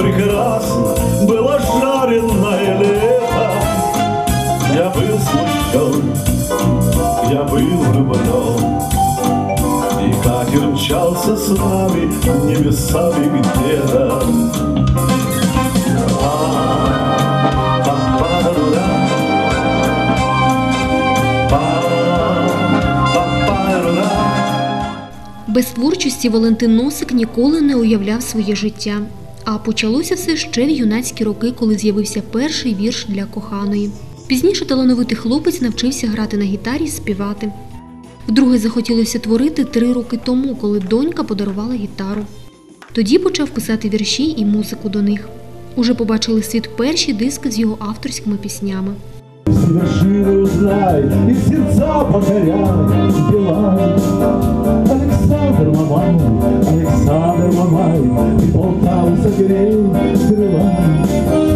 И так прекрасно было жареное лето Я был смущен, я был влюблен И катер мчался с нами небесами где-то Па-па-па-ра-ра. Па-па-па-ра-ра. Без творчості Валентин Носик ніколи не уявляв своє життя. А почалося все ще в юнацькі роки, коли з'явився перший вірш для коханої. Пізніше талановитий хлопець навчився грати на гітарі і співати. Вдруге захотілося творити три роки тому, коли донька подарувала гітару. Тоді почав писати вірші і музику до них. Уже побачили світ перші диски з його авторськими піснями Все вершины узнай и сердца покоряй, Билайн. Александр Мамай, Александр Мамай, Ты Полтаву согрей крылами.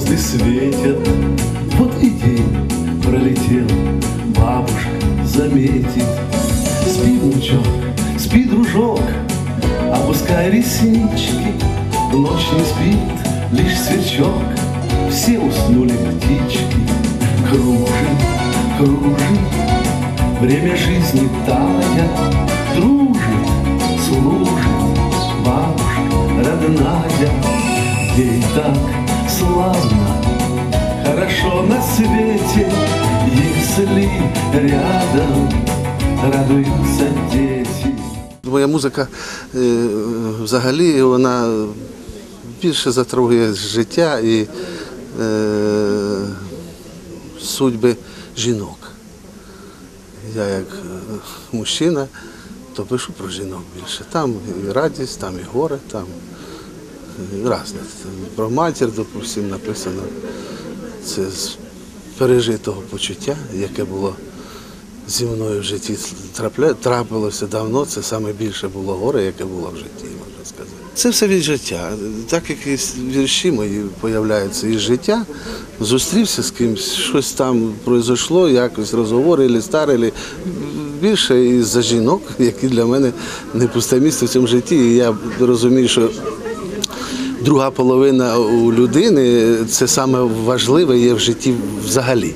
Звезды светят. Вот и день пролетел, бабушка заметит. Спи, внучок, спи, дружок, опускай реснички. Ночь не спит, лишь сверчок, все уснули птички. Кружим, кружим, время жизни тая, дружит, служит бабушка родная. Ей так славно, хорошо на свете, если рядом радуются дети. Моя музика е, взагалі вона більше затрагує життя і е, судьби жінок. Я як е, мужчина, то пишу про жінок більше. Там і радість, там і горе, там і. Про матір, допустим, написано. Це з пережитого почуття, яке було зі мною в житті трапилося давно, це саме більше було горе, яке було в житті, можна сказати. Це все від життя. Так як і вірші мої появляються із життя, зустрівся з кимось, щось там пройшло, якось розговори, або старили. Більше із-за жінок, які для мене не пусте місце в цьому житті. І я розумію, що друга половина у людини це саме важливе є в житті взагалі.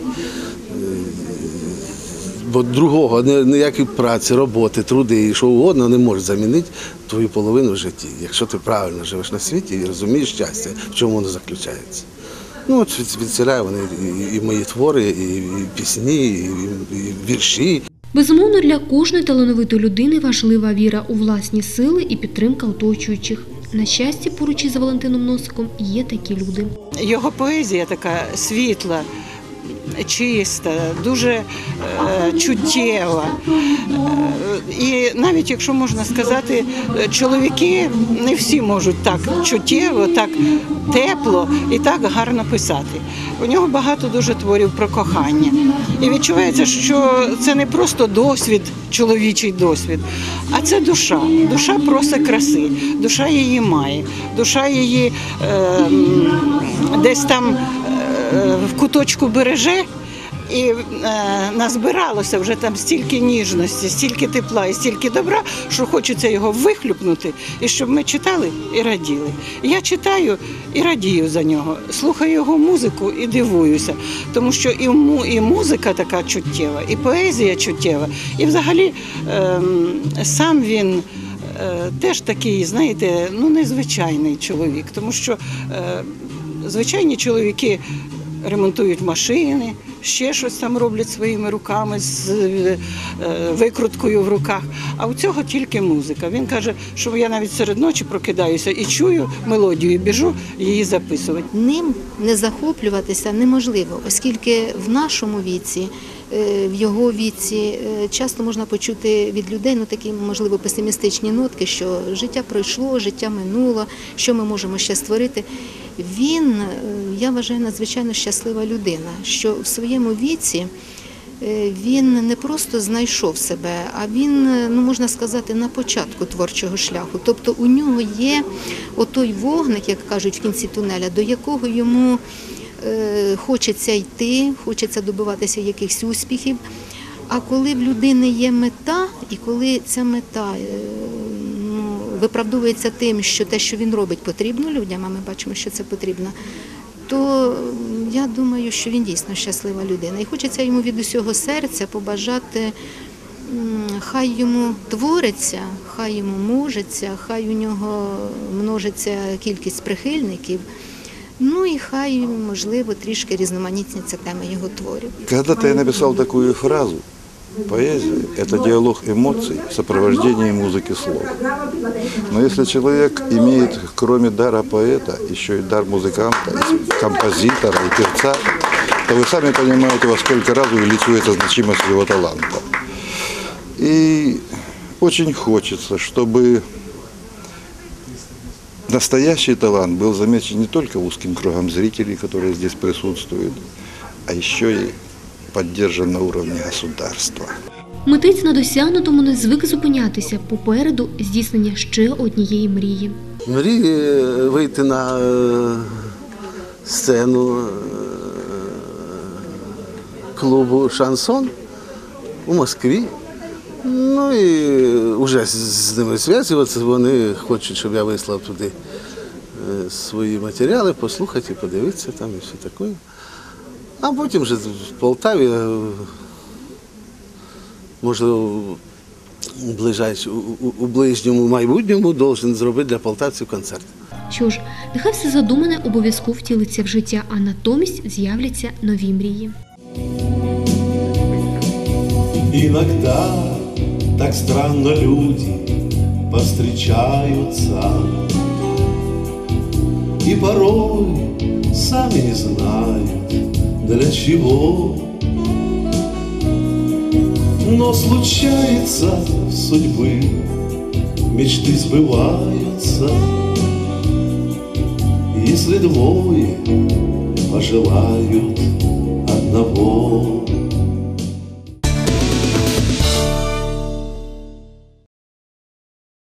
Бо другого ні- ніякі праці, роботи, труди і що угодно не може замінити твою половину в житті, якщо ти правильно живеш на світі і розумієш щастя, в чому воно заключається. Ну, от від, вони і, мої твори, і, пісні, і вірші. Безумовно, для кожної талановитої людини важлива віра у власні сили і підтримка оточуючих. На щастя, поруч із Валентином Носиком є такі люди. Його поезія така світла, чиста, дуже е, чуттєва. Е, і навіть якщо можна сказати, чоловіки не всі можуть так чуттєво, так тепло і так гарно писати. У нього багато дуже творів про кохання. І відчувається, що це не просто досвід, чоловічий досвід, а це душа. Душа просить краси, душа її має, душа її е, десь там в куточку береже. І е, назбиралося вже там стільки ніжності, стільки тепла і стільки добра, що хочеться його вихлюпнути, і щоб ми читали і раділи. Я читаю і радію за нього, слухаю його музику і дивуюся, тому що і, му, і музика така чуттєва, і поезія чуттєва, і взагалі ем, сам він. е, Теж такий, знаєте, ну незвичайний чоловік, тому що е, звичайні чоловіки ремонтують машини, ще щось там роблять своїми руками з е, викруткою в руках. А у цього тільки музика. Він каже, що я навіть серед ночі прокидаюся і чую мелодію, біжу її записувати. Ним не захоплюватися неможливо, оскільки в нашому віці в його віці е, часто можна почути від людей ну такі можливо песимістичні нотки, що життя пройшло, життя минуло, що ми можемо ще створити. Він, е, я вважаю, надзвичайно щаслива людина, що в своєму віці. Е, Він не просто знайшов себе, а він, е, ну можна сказати, на початку творчого шляху. Тобто у нього є отой вогник, як кажуть в кінці тунеля, до якого йому е, хочеться йти, хочеться добиватися якихось успіхів. А коли в людини є мета, і коли ця мета е, ну, виправдовується тим, що те, що він робить, потрібно людям, а ми бачимо, що це потрібно, то я думаю, що він дійсно щаслива людина. І хочеться йому від усього серця побажати, хай йому твориться, хай йому можеться, хай у нього множиться кількість прихильників. Ну і хай, можливо, трішки різноманітніться теми його творів. Когда-то я написал такую фразу. Поэзия – это диалог эмоций в сопровождении музыки слов. Но если человек имеет, кроме дара поэта, еще и дар музыканта, и композитора и певца, то вы сами понимаете, во сколько раз увеличивается значимость его таланта. И очень хочется, чтобы настоящий талант был замечен не только узким кругом зрителей, которые здесь присутствуют, а еще и поддержан на уровне государства. Митець на досягнутому не звик зупинятися попереду здійснення ще однієї мрії. Мрії вийти на е, сцену е, клубу Шансон у Москві. Ну і вже з- ними зв'язуватися. Вони хочуть, щоб я вислав туди е, свої матеріали, послухати, подивитися там і все таке. А потім вже в Полтаві, е, можливо, у, ближайш- у, у- у ближньому майбутньому должен зробити для полтавців концерт. Що ж, нехай все задумане обов'язково втілиться в життя, а натомість з'являться нові мрії. Иногда так странно люди повстречаются. И порой сами не знают для чего. Но случается в судьбы, мечты сбываются. Если двое пожелают